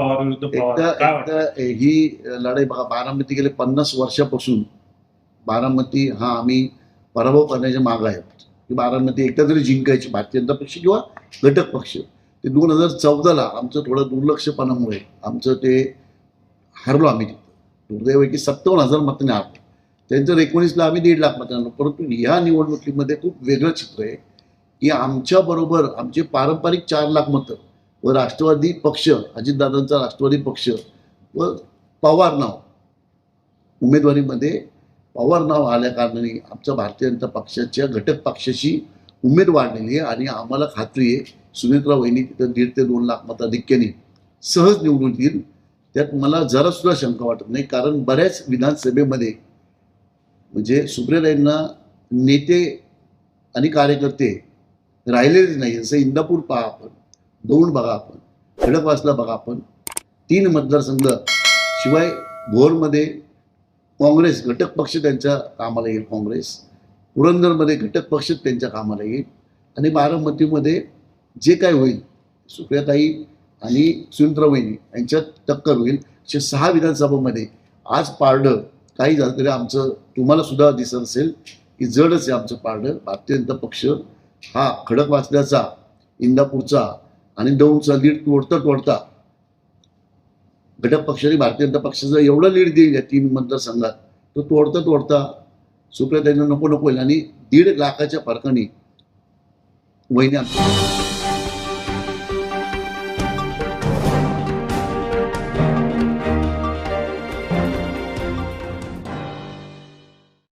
पवार विरुद्ध पवार एकदा काय वाटतं एकदा ही लढाई बघा बारामती गेले पन्नास वर्षापासून. बारामती हा आम्ही पराभव करण्याच्या माग आहे की बारामती एकदा तरी जिंकायची भारतीय जनता पक्ष किंवा घटक पक्ष. ते दोन हजार चौदाला आमचं थोडं दुर्लक्षपणामुळे आमचं ते हरलो आम्ही तिथं. दुर्दैव आहे की सत्तावन्न हजार मतांनी हारलो. त्यांचं एकोणीसला आम्ही दीड लाख मतांना परंतु ह्या निवडणुकीमध्ये खूप वेगळं चित्र आहे. की आमच्याबरोबर आमचे पारंपरिक चार लाख मतं व राष्ट्रवादी पक्ष अजितदादांचा राष्ट्रवादी पक्ष व पवार नाव. उमेदवारीमध्ये पवार नाव आल्या कारणाने आमच्या भारतीय जनता पक्षाच्या घटक पक्षाशी उमेद वाढलेली आहे आणि आम्हाला खात्री आहे सुनेत्रा वहिनी तिथं दीड ते दोन लाख मताधिक्याने सहज निवडून येईल. त्यात मला जरासुद्धा शंका वाटत नाही कारण बऱ्याच विधानसभेमध्ये म्हणजे सुप्रियाताईंना नेते आणि कार्यकर्ते राहिलेलेच नाही जसं इंदापूर पहा आपण. दोन बघा आपण. खडकवासला बघा आपण. तीन मतदारसंघ शिवाय भोरमध्ये काँग्रेस घटक पक्ष त्यांच्या कामाला येईल काँग्रेस. पुरंदरमध्ये घटक पक्ष त्यांच्या कामाला येईल. आणि बारामतीमध्ये जे काय होईल सुप्रियाताई आणि सुनित्रावहिनी यांच्यात टक्कर होईल. असे सहा विधानसभामध्ये आज पारडं काही झालं तरी आमचं तुम्हाला सुद्धा दिसत असेल की जडच आहे आमचं पारडं. भारतीय जनता पक्ष हा खडक वाचल्याचा इंदापूरचा आणि दोनचा लीड तोडता तोडता घटक पक्षाने भारतीय जनता पक्षाचा एवढा लीड देईल या तीन मतदारसंघात तो तोडता तोडता सुप्रियाताईंना नको नको होईल. आणि दीड लाखाच्या फरकाने वहिनी